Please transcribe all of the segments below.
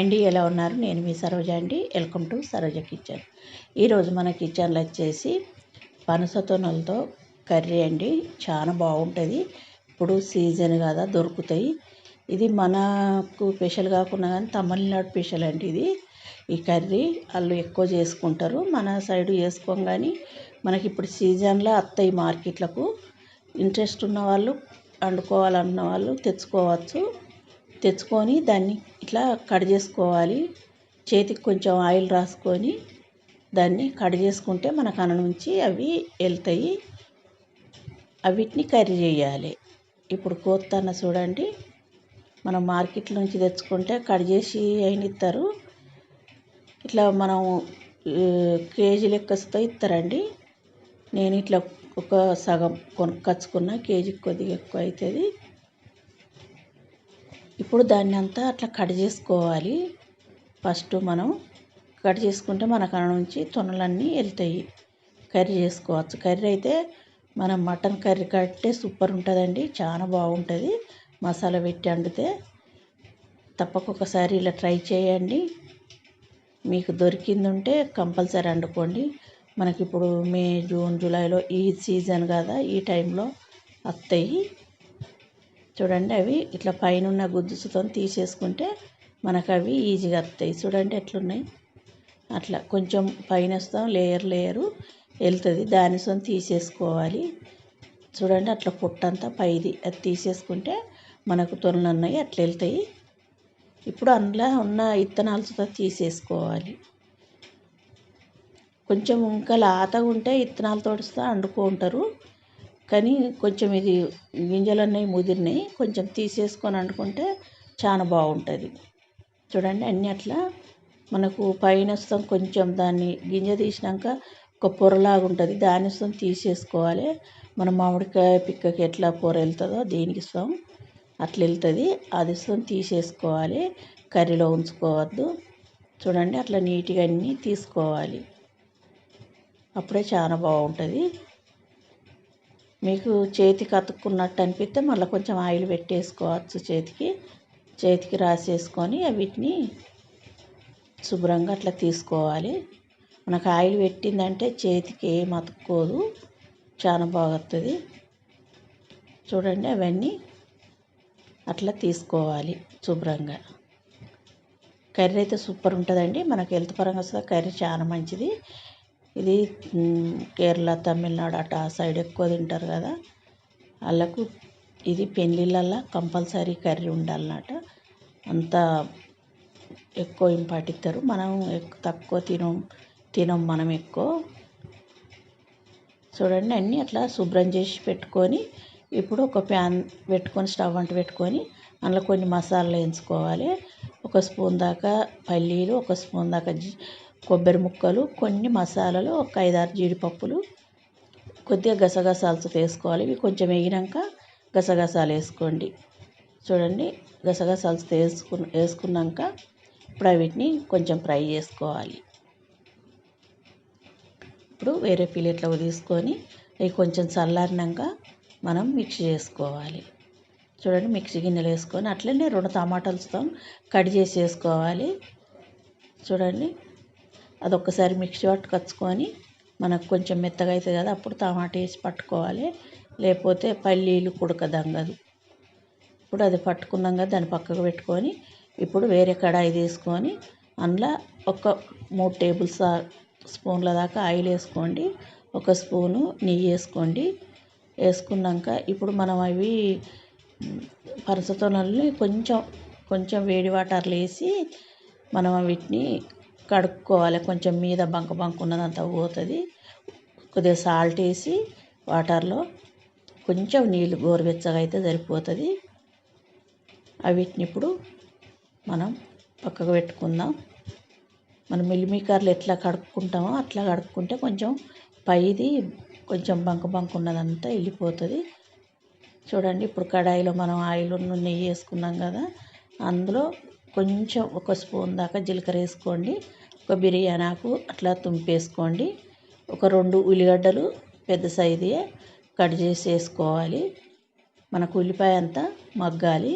అండి ఎలా ఉన్నారు? నేను మీ సరోజ అండి. Welcome to Saroja kitchen. ఈరోజు మన కిచెన్లో వచ్చేసి పనసతోనలతో కర్రీ అండి. చాలా బాగుంటుంది. ఇప్పుడు సీజన్ కదా దొరుకుతాయి. ఇది మనకు స్పెషల్ కాకుండా కానీ తమిళనాడు స్పెషల్ అండి ఇది. ఈ కర్రీ వాళ్ళు ఎక్కువ చేసుకుంటారు. మన సైడు చేసుకోం కానీ మనకి ఇప్పుడు సీజన్లో అత్తయి మార్కెట్లకు. ఇంట్రెస్ట్ ఉన్న వాళ్ళు వండుకోవాలన్న వాళ్ళు తెచ్చుకోవచ్చు. తెచ్చుకొని దాన్ని ఇట్లా కట్ చేసుకోవాలి. చేతికి కొంచెం ఆయిల్ రాసుకొని దాన్ని కట్ చేసుకుంటే మన కన నుంచి అవి వెళ్తాయి. అవిటిని కర్రీ చేయాలి. ఇప్పుడు కోత్తన్న చూడండి మనం మార్కెట్ నుంచి తెచ్చుకుంటే కట్ చేసి అయినిస్తారు ఇట్లా మనం కేజీ లెక్కతో ఇస్తారండి. నేను ఇట్లా ఒక సగం కొనుక్కొచ్చుకున్న కేజీకి కొద్దిగా ఎక్కువ అవుతుంది. ఇప్పుడు దాన్ని అంతా అట్లా కట్ చేసుకోవాలి. ఫస్ట్ మనం కట్ చేసుకుంటే మన కడ నుంచి తొనలన్నీ వెళ్తాయి కర్రీ చేసుకోవచ్చు. కర్రీ అయితే మనం మటన్ కర్రీ కట్టే సూపర్ ఉంటుందండి. చాలా బాగుంటుంది. మసాలా పెట్టి వండితే తప్పకొకసారి ఇలా ట్రై చేయండి. మీకు దొరికింది ఉంటే కంపల్సరీ వండుకోండి. మనకి ఇప్పుడు మే జూన్ జూలైలో ఈ సీజన్ కదా ఈ టైంలో వస్తాయి. చూడండి అవి ఇట్లా పైన ఉన్న గుద్దుసుతో తీసేసుకుంటే మనకు అవి ఈజీగా వస్తాయి. చూడండి ఎట్లున్నాయి. అట్లా కొంచెం పైన వస్తాం లేయర్ లేయరు వెళ్తుంది. దానితో తీసేసుకోవాలి. చూడండి అట్లా పొట్టంతా పైది. అది తీసేసుకుంటే మనకు తొనలున్నాయి అట్లా వెళ్తాయి. ఇప్పుడు అందులో ఉన్న ఇత్తనాలతో తీసేసుకోవాలి. కొంచెం ఇంకా లాతగా ఉంటే ఇత్తనాలతో వండుకుంటారు కానీ కొంచెం ఇది గింజలు అన్నీ ముదిరినాయి. కొంచెం తీసేసుకొని వండుకుంటే చాలా బాగుంటుంది. చూడండి అన్నీ అట్లా మనకు పైన వస్తాం. కొంచెం దాన్ని గింజ తీసినాక ఒక పొరలాగా ఉంటుంది. దాని వస్తాం తీసేసుకోవాలి. మన మామిడికాయ పిక్కకి ఎట్లా పొర వెళ్తుందో దీనికి ఇస్తాం అట్లా వెళ్తుంది. అది ఇస్తాం తీసేసుకోవాలి. కర్రీలో ఉంచుకోవద్దు. చూడండి అట్లా నీట్గా అన్నీ తీసుకోవాలి. అప్పుడే చాలా బాగుంటుంది. మీకు చేతికి అతుక్కున్నట్టు అనిపిస్తే మళ్ళీ కొంచెం ఆయిల్ పెట్టేసుకోవచ్చు చేతికి. చేతికి రాసేసుకొని వీటిని శుభ్రంగా అట్లా తీసుకోవాలి. మనకు ఆయిల్ పెట్టిందంటే చేతికి ఏం అతుక్కోదు. చాలా బాగుతుంది చూడండి అవన్నీ అట్లా తీసుకోవాలి శుభ్రంగా. కర్రీ అయితే సూపర్ ఉంటుందండి. మనకు హెల్త్ పరంగా వస్తుంది కర్రీ చాలా మంచిది. ఇది కేరళ తమిళనాడు అటు ఆ సైడ్ ఎక్కువ తింటారు కదా. వాళ్ళకు ఇది పెళ్ళిళ్ళల్లో కంపల్సరీ కర్రీ ఉండాలన్నమాట. అంత ఎక్కువ ఇంపాటిస్తారు మనం తక్కువ తినం తినం మనం ఎక్కువ. చూడండి అన్నీ అట్లా శుభ్రం చేసి పెట్టుకొని ఇప్పుడు ఒక ప్యాన్ పెట్టుకొని స్టవ్ అంట పెట్టుకొని అందులో కొన్ని మసాలాలు వేయించుకోవాలి. ఒక స్పూన్ దాకా పల్లీలు ఒక స్పూన్ దాకా కొబ్బరి ముక్కలు కొన్ని మసాలాలు ఒక ఐదారు జీడిపప్పులు. కొద్దిగా గసగసాలు వేసుకోవాలి. ఇవి కొంచెం వేగినాక గసగసాలు వేసుకోండి. చూడండి గసగసాలు వేసుకు వేసుకున్నాక ఇప్పుడు వీటిని కొంచెం ఫ్రై చేసుకోవాలి. ఇప్పుడు వేరే ప్లేట్లో తీసుకొని అవి కొంచెం చల్లారినాక మనం మిక్స్ చేసుకోవాలి. చూడండి మిక్సీ గిన్నెలు వేసుకొని అట్లనే రెండు టమాటాలతో కట్ చేసి వేసుకోవాలి. చూడండి అది ఒక్కసారి మిక్సీ పట్టుకొచ్చుకొని మనకు కొంచెం మెత్తగా అవుతుంది కదా అప్పుడు టమాటా వేసి పట్టుకోవాలి. లేకపోతే పల్లీలు ఉడకదంగదు ఇప్పుడు అది పట్టుకున్నాం కదా దాన్ని పక్కకు పెట్టుకొని ఇప్పుడు వేరే కడాయి తీసుకొని అందులో ఒక మూడు టేబుల్ స్పూన్ల దాకా ఆయిల్ వేసుకోండి. ఒక స్పూను నెయ్యి వేసుకోండి. వేసుకున్నాక ఇప్పుడు మనం అవి పనసతోనల్ని కొంచెం కొంచెం వేడి వాటర్లు వేసి మనం వీటిని కడుక్కోవాలి. కొంచెం మీద బంక బంక ఉన్నదంతా పోతుంది. కొద్దిగా సాల్ట్ వేసి వాటర్లో కొంచెం నీళ్ళు గోరువెచ్చగా అయితే సరిపోతుంది. వీటిని ఇప్పుడు మనం పక్కకు పెట్టుకుందాం. మనం మిల్లిమీకర్లు ఎట్లా కడుక్కుంటామో అట్లా కడుక్కుంటే కొంచెం పైది కొంచెం బంక బంక ఉన్నదంతా వెళ్ళిపోతుంది. చూడండి ఇప్పుడు కడాయిలో మనం ఆయిల్ నెయ్యి వేసుకున్నాం కదా అందులో కొంచెం ఒక స్పూన్ దాకా జీలకర్ర వేసుకోండి. ఒక బిర్యానీ ఆకు అట్లా తుంపేసుకోండి. ఒక రెండు ఉల్లిగడ్డలు పెద్ద సైజుయే కట్ చేసి వేసుకోవాలి మనకు ఉల్లిపాయ అంతా మగ్గాలి.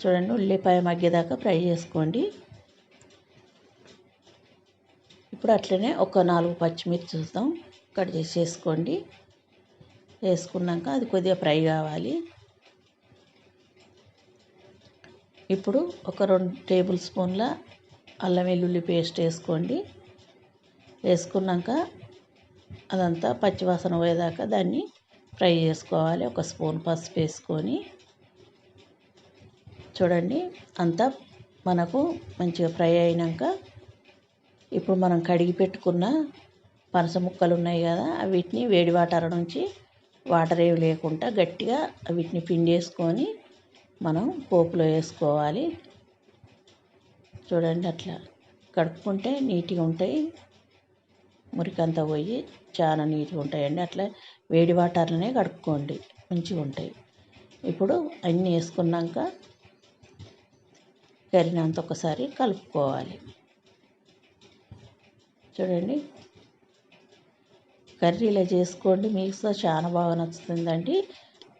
చూడండి ఉల్లిపాయ మగ్గేదాకా ఫ్రై చేసుకోండి. ఇప్పుడు అట్లనే ఒక నాలుగు పచ్చిమిర్చి చూద్దాం. కట్ చేసి వేసుకోండి వేసుకున్నాక అది కొద్దిగా ఫ్రై కావాలి. ఇప్పుడు ఒక రెండు టేబుల్ స్పూన్ల అల్లం వెల్లుల్లి పేస్ట్ వేసుకోండి. వేసుకున్నాక అదంతా పచ్చివాసన పోయేదాకా దాన్ని ఫ్రై చేసుకోవాలి. ఒక స్పూన్ పసుపు వేసుకొని చూడండి అంతా మనకు మంచిగా ఫ్రై అయినాక ఇప్పుడు మనం కడిగి పెట్టుకున్న పనస ముక్కలు ఉన్నాయి కదా వీటిని వేడి వాటర్ నుంచి వాటర్ ఏవి లేకుండా గట్టిగా వీటిని పిండి వేసుకొని మనం పోపులో వేసుకోవాలి. చూడండి అట్లా కడుక్కుంటే నీట్గా ఉంటాయి. మురికంతా పోయి చాలా నీట్గా ఉంటాయండి. అట్లా వేడి వాటర్లోనే కడుక్కోండి. మంచిగా ఉంటాయి. ఇప్పుడు అన్నీ వేసుకున్నాక కరినంత ఒకసారి కలుపుకోవాలి. చూడండి. కర్రీ ఇలా చేసుకోండి. మీకు చాలా బాగా నచ్చుతుందండి.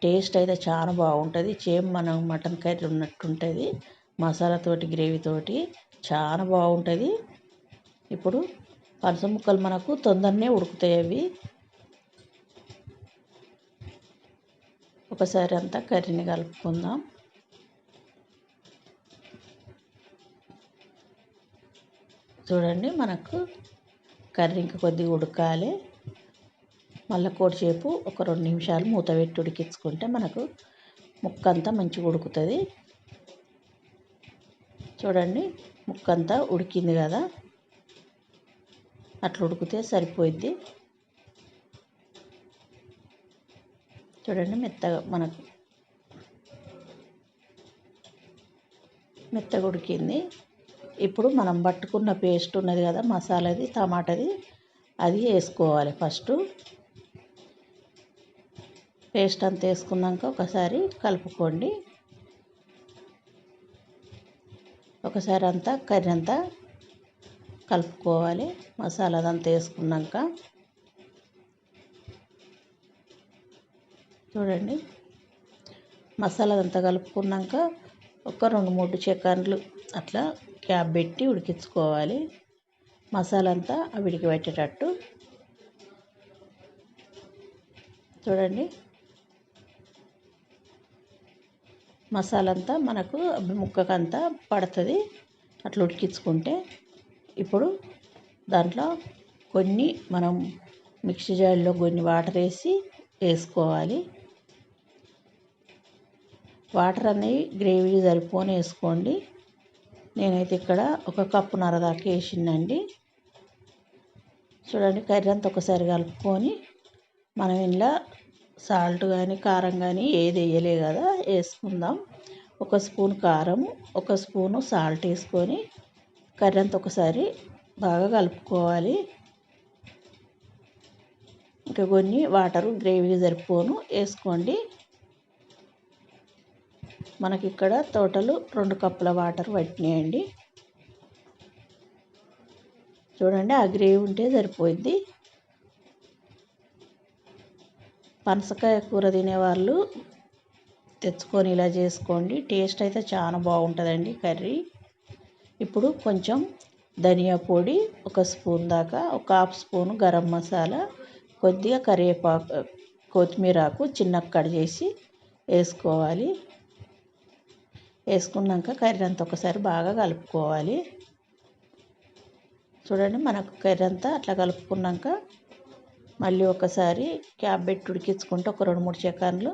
టేస్ట్ అయితే చాలా బాగుంటుంది. చేమ్ మనం మటన్ కర్రీ ఉన్నట్టు ఉంటుంది మసాలాతోటి గ్రేవీతోటి చాలా బాగుంటుంది. ఇప్పుడు పనస ముక్కలు మనకు తొందరనే ఉడుకుతాయి అవి. ఒకసారి అంతా కర్రీని కలుపుకుందాం. చూడండి మనకు కర్రీ ఇంకా కొద్దిగా ఉడకాలి. మళ్ళీ కొద్దిసేపు ఒక రెండు నిమిషాలు మూత పెట్టి ఉడికించుకుంటే మనకు ముక్క అంతా మంచిగా ఉడుకుతుంది. చూడండి ముక్కంతా ఉడికింది కదా. అట్లా ఉడికితే సరిపోయిద్ది. చూడండి మెత్తగా మనకు మెత్తగా ఉడికింది. ఇప్పుడు మనం పట్టుకున్న పేస్ట్ ఉన్నది కదా మసాలాది టమాటాది అది వేసుకోవాలి ఫస్ట్. పేస్ట్ అంతా వేసుకున్నాక ఒకసారి కలుపుకోండి. ఒకసారి అంతా కర్రీ అంతా కలుపుకోవాలి. మసాలా అదంతా వేసుకున్నాక చూడండి. మసాలా అదంతా కలుపుకున్నాక ఒక రెండు మూడు చికెన్లు అట్లా క్యాప్ పెట్టి ఉడికించుకోవాలి. మసాలా అంతా విడికి పెట్టేటట్టు. చూడండి. మసాలా అంతా మనకు ముక్కకంతా పడుతుంది. అట్లా ఉడికించుకుంటే ఇప్పుడు దాంట్లో కొన్ని మనం మిక్సీ జార్లో కొన్ని వాటర్ వేసి వేసుకోవాలి. వాటర్ అనేవి గ్రేవీ సరిపోని వేసుకోండి. నేనైతే ఇక్కడ ఒక కప్పున్నర దాకా వేసిందండి. చూడండి కర్రీ అంతా ఒకసారి కలుపుకొని మనం ఇలా సాల్ట్ కానీ కారం కానీ ఏది వేయలే కదా వేసుకుందాం. ఒక స్పూన్ కారం ఒక స్పూను సాల్ట్ వేసుకొని కర్రీ అంతా ఒకసారి బాగా కలుపుకోవాలి. ఇంకా కొన్ని వాటరు గ్రేవీ సరిపోను వేసుకోండి. మనకి ఇక్కడ తోటలు రెండు కప్పుల వాటర్ పట్టినాయండి. చూడండి ఆ గ్రేవీ ఉంటే సరిపోయిద్ది. పనసకాయ కూర తినేవాళ్ళు తెచ్చుకొని ఇలా చేసుకోండి. టేస్ట్ అయితే చాలా బాగుంటుందండి కర్రీ. ఇప్పుడు కొంచెం ధనియా పొడి ఒక స్పూన్ దాకా ఒక హాఫ్ స్పూన్ గరం మసాలా కొద్దిగా కరివేపాకు కొత్తిమీరాకు చిన్న కట్ చేసి వేసుకోవాలి. వేసుకున్నాక కర్రీ అంతా ఒకసారి బాగా కలుపుకోవాలి. చూడండి మనకు కర్రీ అంతా అట్లా కలుపుకున్నాక మళ్ళీ ఒకసారి క్యాప్ పెట్టి ఉడికించుకుంటే ఒక రెండు మూడు సెకండ్లు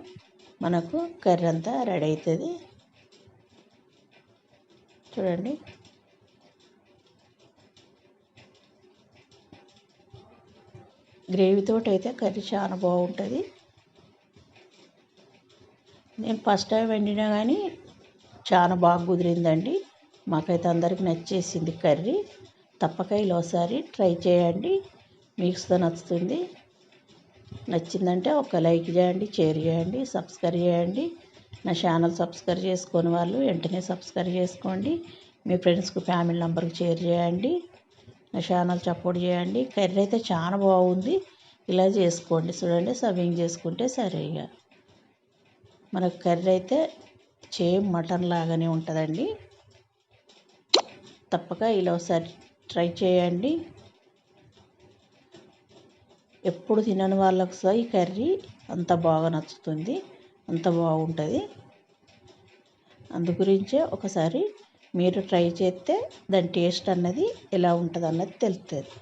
మనకు కర్రీ అంతా రెడీ అవుతుంది. చూడండి. గ్రేవీతో అయితే కర్రీ చాలా బాగుంటుంది. నేను ఫస్ట్ టైం వండినా కానీ చాలా బాగా కుదిరిందండి. మాకైతే అందరికి నచ్చేసింది కర్రీ. తప్పక ఇలా ఒకసారి ట్రై చేయండి. మీకు నచ్చుతుంది. నచ్చిందంటే ఒక లైక్ చేయండి షేర్ చేయండి సబ్స్క్రైబ్ చేయండి. నా ఛానల్ సబ్స్క్రైబ్ చేసుకొని వాళ్ళు వెంటనే సబ్స్క్రైబ్ చేసుకోండి. మీ ఫ్రెండ్స్కి ఫ్యామిలీ నెంబర్కి షేర్ చేయండి. నా ఛానల్ సపోర్ట్ చేయండి. కర్రీ అయితే చాలా బాగుంది. ఇలా చేసుకోండి. చూడండి సర్వింగ్ చేసుకుంటే సరే ఇక మనకు కర్రీ అయితే సేమ్ మటన్ లాగానే ఉంటుందండి. తప్పక ఇలా ఒకసారి ట్రై చేయండి. ఎప్పుడు తినని వాళ్ళకు సహా ఈ కర్రీ అంత బాగా నచ్చుతుంది అంత బాగుంటుంది. అందు గురించే ఒకసారి మీరు ట్రై చేస్తే దాని టేస్ట్ అన్నది ఎలా ఉంటుంది అన్నది తెలుస్తుంది